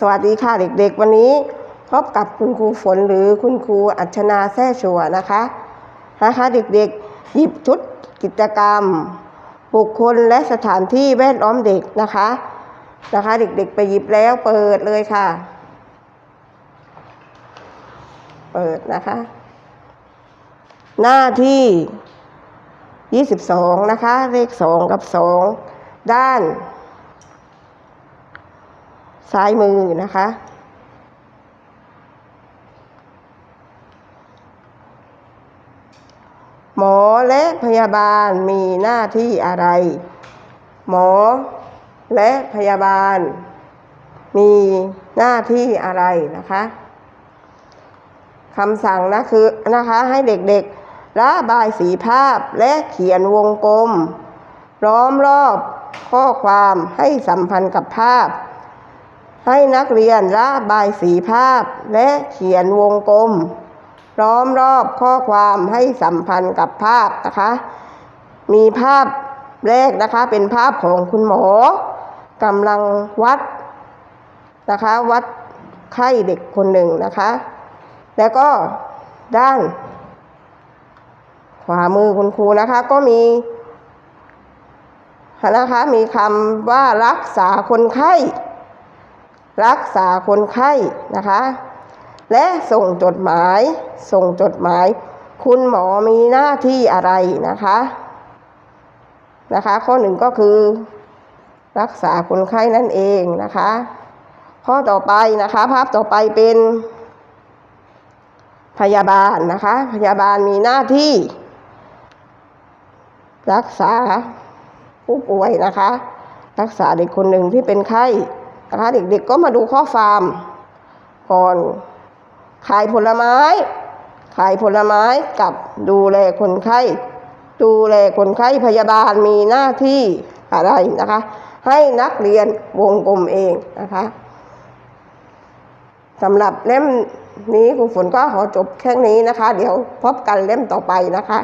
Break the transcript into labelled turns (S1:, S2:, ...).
S1: สวัสดีค่ะเด็กๆ วันนี้พบกับคุณครูฝนหรือคุณครูอัชนาแท้ชัวนะคะนะคะเด็กๆหยิบชุดกิจกรรม บุคคลและสถานที่แวดล้อมเด็กนะคะนะคะ เด็กๆไปหยิบแล้วเปิดเลยค่ะ เปิดนะคะ หน้าที่22นะคะ เลข2กับ2ด้าน ซ้ายมือนะคะ หมอและพยาบาลมีหน้าที่อะไร หมอและพยาบาล มีหน้าที่อะไรนะคะคำสั่งนะคือนะคะให้เด็กๆ ระบายสีภาพและเขียนวงกลม ล้อมรอบข้อความให้สัมพันธ์กับภาพ ให้นักเรียนระบายสีภาพและเขียนวงกลม ล้อมรอบข้อความให้สัมพันธ์กับภาพนะคะ มีภาพแรกนะคะเป็นภาพของคุณหมอกำลังวัดนะคะวัดไข้เด็กคนหนึ่งนะคะ แล้วก็ด้าน ขวามือคุณครูนะคะก็มีนะคะมีคำว่ารักษาคนไข้ รักษาคนไข้นะคะ และส่งจดหมาย ส่งจดหมาย คุณหมอมีหน้าที่อะไรนะคะนะคะ ข้อหนึ่งก็คือ รักษาคนไข้นั่นเองนะคะ ข้อต่อไปนะคะ ภาพต่อไปเป็น พยาบาลนะคะ พยาบาลมีหน้าที่ รักษาผู้ป่วยนะคะ รักษาเด็กคนหนึ่งที่เป็นไข้ นะคะเด็กๆก็มาดูข้อความก่อนขายผลไม้ ขายผลไม้กับดูแลคนไข้ ดูแลคนไข้พยาบาลมีหน้าที่อะไรนะคะ ให้นักเรียนวงกลมเองนะคะสำหรับเล่มนี้ครูฝนก็ขอจบแค่นี้นะคะ เดี๋ยวพบกันเล่มต่อไปนะคะ